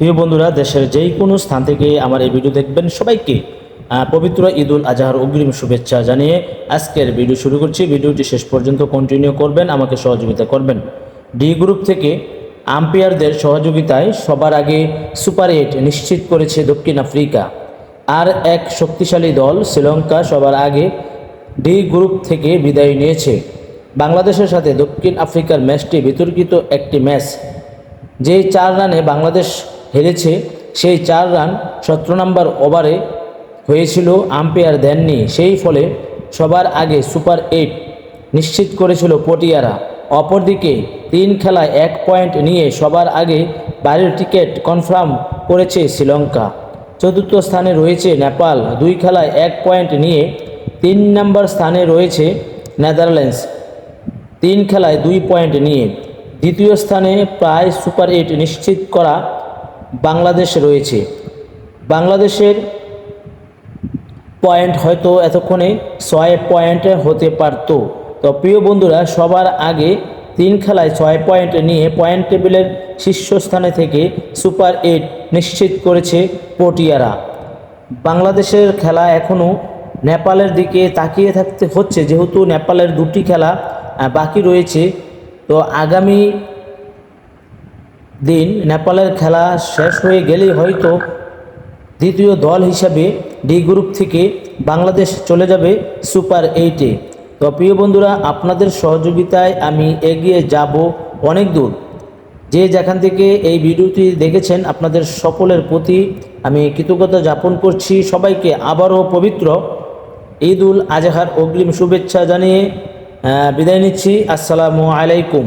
প্রিয় বন্ধুরা, দেশের যেই কোনো স্থান থেকে আমার এই ভিডিও দেখবেন সবাইকে পবিত্র ঈদ উল আজহার অগ্রিম শুভেচ্ছা জানিয়ে আজকের ভিডিও শুরু করছি। ভিডিওটি শেষ পর্যন্ত কন্টিনিউ করবেন, আমাকে সহযোগিতা করবেন। ডি গ্রুপ থেকে আম্পায়ারদের সহযোগিতায় সবার আগে সুপার এইট নিশ্চিত করেছে দক্ষিণ আফ্রিকা। আর এক শক্তিশালী দল শ্রীলঙ্কা সবার আগে ডি গ্রুপ থেকে বিদায় নিয়েছে। বাংলাদেশের সাথে দক্ষিণ আফ্রিকার ম্যাচটি বিতর্কিত একটি ম্যাচ যেই চার রানে বাংলাদেশ হেরেছে। সেই চার রান সতেরো নম্বর ওভারে হয়েছিল, আম্পায়ার দেননি। সেই ফলে সবার আগে সুপার এইট নিশ্চিত করেছিল পটিয়ারা। অপরদিকে তিন খেলায় এক পয়েন্ট নিয়ে সবার আগে বাড়ির টিকিট কনফার্ম করেছে শ্রীলঙ্কা। চতুর্থ স্থানে রয়েছে নেপাল। দুই খেলায় এক পয়েন্ট নিয়ে তিন নম্বর স্থানে রয়েছে নেদারল্যান্ডস। তিন খেলায় দুই পয়েন্ট নিয়ে দ্বিতীয় স্থানে প্রায় সুপার এইট নিশ্চিত করা বাংলাদেশ রয়েছে। বাংলাদেশের পয়েন্ট হয়তো এতক্ষণে ছয় পয়েন্ট হতে পারত। তো প্রিয় বন্ধুরা, সবার আগে তিন খেলায় ছয় পয়েন্ট নিয়ে পয়েন্ট টেবিলের শীর্ষস্থানে থেকে সুপার এইট নিশ্চিত করেছে পটিয়ারা। বাংলাদেশের খেলা এখনও নেপালের দিকে তাকিয়ে থাকতে হচ্ছে, যেহেতু নেপালের দুটি খেলা বাকি রয়েছে। তো আগামী দিন নেপালের খেলা শেষ হয়ে গেলেই হয়তো দ্বিতীয় দল হিসাবে ডি গ্রুপ থেকে বাংলাদেশ চলে যাবে সুপার এইটে। তো প্রিয় বন্ধুরা, আপনাদের সহযোগিতায় আমি এগিয়ে যাব অনেক দূর। যে যেখান থেকে এই ভিডিওটি দেখেছেন, আপনাদের সকলের প্রতি আমি কৃতজ্ঞতা যাপন করছি। সবাইকে আবারও পবিত্র ঈদ উল আজহার অগ্রিম শুভেচ্ছা জানিয়ে বিদায় নিচ্ছি। আসসালামু আলাইকুম।